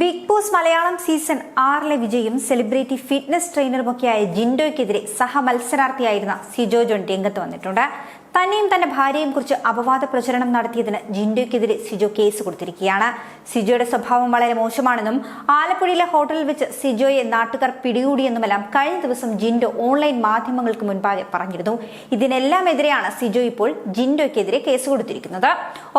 Big boss Malayalam season ആറിലെ വിജയും celebrity fitness ട്രെയിനറുമൊക്കെയായ ജിൻഡോയ്ക്കെതിരെ സഹമത്സരാർത്ഥിയായിരുന്ന സിജോ ജോൺ രംഗത്ത് വന്നിട്ടുണ്ട്. തന്നെയും തന്റെ ഭാര്യയും കുറിച്ച് അപവാദ പ്രചരണം നടത്തിയതിന് ജിൻഡോയ്ക്കെതിരെ സിജോ കേസ് കൊടുത്തിരിക്കുകയാണ്. സിജോയുടെ സ്വഭാവം വളരെ മോശമാണെന്നും ആലപ്പുഴയിലെ ഹോട്ടലിൽ വെച്ച് സിജോയെ നാട്ടുകാർ പിടികൂടിയെന്നുമെല്ലാം കഴിഞ്ഞ ദിവസം ജിൻഡോ ഓൺലൈൻ മാധ്യമങ്ങൾക്ക് മുൻപാകെ പറഞ്ഞിരുന്നു. ഇതിനെല്ലാം എതിരെയാണ് സിജോ ഇപ്പോൾ ജിൻഡോയ്ക്കെതിരെ കേസ് കൊടുത്തിരിക്കുന്നത്.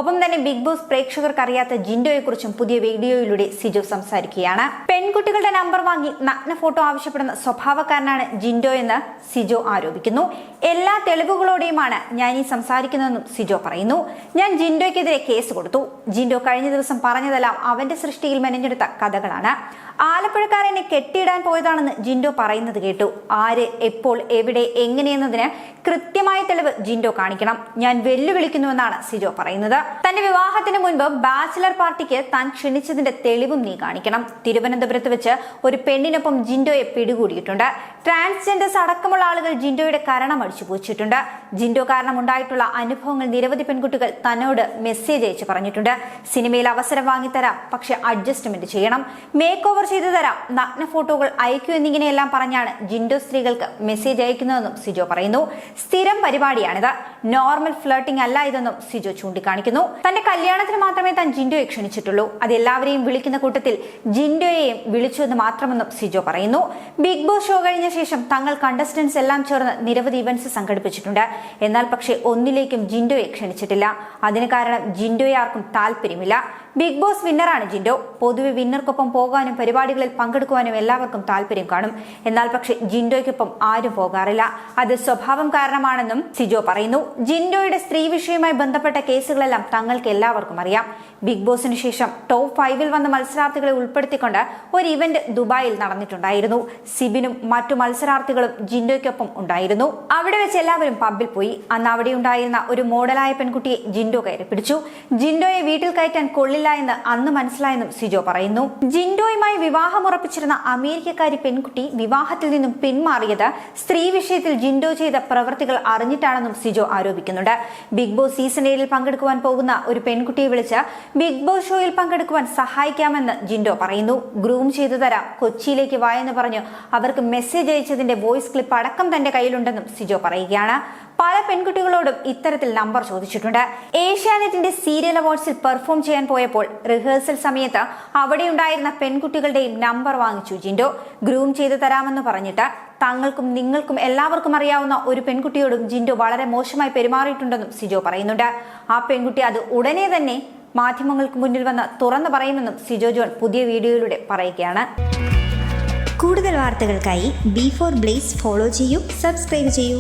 ഒപ്പം തന്നെ ബിഗ് ബോസ് പ്രേക്ഷകർക്ക് അറിയാത്ത ജിൻഡോയെക്കുറിച്ചും പുതിയ വീഡിയോയിലൂടെ സിജോ സംസാരിക്കുകയാണ്. പെൺകുട്ടികളുടെ നമ്പർ വാങ്ങി നഗ്ന ഫോട്ടോ ആവശ്യപ്പെടുന്ന സ്വഭാവക്കാരനാണ് ജിൻഡോ എന്ന് സിജോ ആരോപിക്കുന്നു. എല്ലാ തെളിവുകളോടെയുമാണ് ഞാൻ ഈ സംസാരിക്കുന്നതെന്നും സിജോ പറയുന്നു. ഞാൻ ജിൻഡോയ്ക്കെതിരെ കേസ് കൊടുത്തു. ജിൻഡോ കഴിഞ്ഞ ദിവസം പറഞ്ഞതെല്ലാം അവന്റെ സൃഷ്ടിയിൽ മെനഞ്ഞെടുത്ത കഥകളാണ്. ആലപ്പുഴക്കാരനെ കെട്ടിയിടാൻ പോയതാണെന്ന് ജിൻഡോ പറയുന്നത് കേട്ടു. ആര് എപ്പോൾ എവിടെ എങ്ങനെയെന്നതിന് കൃത്യമായ തെളിവ് ജിൻഡോ കാണിക്കണം. ഞാൻ വെല്ലുവിളിക്കുന്നുവെന്നാണ് സിജോ പറയുന്നത്. തന്റെ വിവാഹത്തിന് മുൻപ് ബാച്ചിലർ പാർട്ടിക്ക് താൻ ക്ഷണിച്ചതിന്റെ തെളിവും നീ കാണിക്കണം. തിരുവനന്തപുരത്ത് വെച്ച് ഒരു പെണ്ണിനൊപ്പം ജിൻഡോയെ പിടികൂടിയിട്ടുണ്ട്. ട്രാൻസ്ജെൻഡേഴ്സ് അടക്കമുള്ള ആളുകൾ ജിൻഡോയുടെ കരണം അടിച്ചു പൂച്ചിട്ടുണ്ട്. ജിൻഡോ കാരണം ഉണ്ടായിട്ടുള്ള അനുഭവങ്ങൾ നിരവധി പെൺകുട്ടികൾ തന്നോട് മെസ്സേജ് അയച്ചു പറഞ്ഞിട്ടുണ്ട്. സിനിമയിൽ അവസരം വാങ്ങിത്തരാം പക്ഷെ അഡ്ജസ്റ്റ്മെന്റ് ചെയ്യണം. മേക്ക് ഓവർ ചെയ്തു തരാം നഗ്ന ഫോട്ടോകൾ അയക്കൂ എന്നിങ്ങനെയെല്ലാം പറഞ്ഞാണ് ജിൻഡോ സ്ത്രീകൾക്ക് മെസ്സേജ് അയക്കുന്നതെന്നും സിജോ പറയുന്നു. സ്ഥിരം പരിപാടിയാണിത്. നോർമൽ ഫ്ലേട്ടിംഗ് അല്ല ഇതെന്നും സിജോ ചൂണ്ടിക്കാണിക്കുന്നു. തന്റെ കല്യാണത്തിന് മാത്രമേ താൻ ജിൻഡോയെ ക്ഷണിച്ചിട്ടുള്ളൂ. അത് എല്ലാവരെയും വിളിക്കുന്ന കൂട്ടത്തിൽ ജിൻഡോയെയും വിളിച്ചു എന്ന് മാത്രമെന്നും സിജോ പറയുന്നു. ബിഗ് ബോസ് ഷോ കഴിഞ്ഞ ശേഷം തങ്ങൾ കണ്ടസ്റ്റൻസ് എല്ലാം ചേർന്ന് നിരവധി ഇവന്റ്സ് സംഘടിപ്പിച്ചിട്ടുണ്ട്. എന്നാൽ പക്ഷേ ഒന്നിലേക്കും ജിൻഡോയെ ക്ഷണിച്ചിട്ടില്ല. അതിന് കാരണം ജിൻഡോയെ ആർക്കും താല്പര്യമില്ല. ബിഗ് ബോസ് വിന്നറാണ് ജിൻഡോ. പൊതുവെ വിന്നർക്കൊപ്പം പോകാനും പരിപാടികളിൽ പങ്കെടുക്കുവാനും എല്ലാവർക്കും താല്പര്യം കാണും. എന്നാൽ പക്ഷേ ജിൻഡോയ്ക്കൊപ്പം ആരും പോകാറില്ല. അത് സ്വഭാവം കാരണമാണെന്നും സിജോ പറയുന്നു. ജിൻഡോയുടെ സ്ത്രീ വിഷയവുമായി ബന്ധപ്പെട്ട കേസുകളെല്ലാം തങ്ങൾക്ക് എല്ലാവർക്കും അറിയാം. ബിഗ് ബോസിന് ശേഷം ടോപ്പ് ഫൈവിൽ വന്ന മത്സരാർത്ഥികളെ ഉൾപ്പെടുത്തിക്കൊണ്ട് ഒരു ഇവന്റ് ദുബായിൽ നടന്നിട്ടുണ്ടായിരുന്നു. സിബിനും മറ്റു മത്സരാർത്ഥികളും ജിൻഡോയ്ക്കൊപ്പം ഉണ്ടായിരുന്നു. അവിടെ വെച്ച് എല്ലാവരും പബ്ബിൽ പോയി. അന്ന് അവിടെ ഉണ്ടായിരുന്ന ഒരു മോഡലായ പെൺകുട്ടിയെ ജിൻഡോ കയറി പിടിച്ചു. ജിൻഡോയെ വീട്ടിൽ കയറ്റാൻ കൊള്ളില്ല എന്ന് അന്ന് മനസ്സിലായെന്നും സിജോ പറയുന്നു. ജിൻഡോയുമായി വിവാഹം ഉറപ്പിച്ചിരുന്ന അമേരിക്കക്കാരി പെൺകുട്ടി വിവാഹത്തിൽ നിന്നും പിന്മാറിയത് സ്ത്രീ വിഷയത്തിൽ ജിൻഡോ ചെയ്ത പ്രവൃത്തികൾ അറിഞ്ഞിട്ടാണെന്നും സിജോ ആരോപിക്കുന്നുണ്ട്. ബിഗ് ബോസ് സീസൺ ഏഴിൽ പങ്കെടുക്കുവാൻ പോകുന്ന ഒരു പെൺകുട്ടിയെ വിളിച്ച് ബിഗ് ബോസ് ഷോയിൽ പങ്കെടുക്കുവാൻ സഹായിക്കാമെന്ന് ജിൻഡോ പറയുന്നു. ഗ്രൂം ചെയ്തു തരാം. കൊച്ചിയിലേക്ക് വായെന്ന് പറഞ്ഞു അവർക്ക് മെസ്സേജ് അയച്ചതിന്റെ വോയിസ് ക്ലിപ്പ് അടക്കം തന്റെ കയ്യിലുണ്ടെന്നും സിജോ പറയുകയാണ്. പല പെൺകുട്ടികളോടും ഇത്തരത്തിൽ നമ്പർ ചോദിച്ചിട്ടുണ്ട്. ഏഷ്യാനെറ്റിന്റെ സീരിയൽ അവാർഡ്സിൽ പെർഫോം ചെയ്യാൻ പോയപ്പോൾ റിഹേഴ്സൽ സമയത്ത് അവിടെ ഉണ്ടായിരുന്ന പെൺകുട്ടികളുടെയും നമ്പർ വാങ്ങിച്ചു ജിൻഡോ. ഗ്രൂം ചെയ്തു തരാമെന്ന് പറഞ്ഞിട്ട് തങ്ങൾക്കും നിങ്ങൾക്കും എല്ലാവർക്കും അറിയാവുന്ന ഒരു പെൺകുട്ടിയോടും ജിൻഡോ വളരെ മോശമായി പെരുമാറിയിട്ടുണ്ടെന്നും സിജോ പറയുന്നുണ്ട്. ആ പെൺകുട്ടി അത് ഉടനെ തന്നെ മാധ്യമങ്ങൾക്ക് മുന്നിൽ വന്ന് തുറന്നു പറയുമെന്നും സിജോ ജോൺ പുതിയ വീഡിയോയിലൂടെ പറയുകയാണ്. കൂടുതൽ വാർത്തകൾക്കായി ബി ഫോർ ബ്ലേസ് ഫോളോ ചെയ്യൂ സബ്സ്ക്രൈബ് ചെയ്യൂ.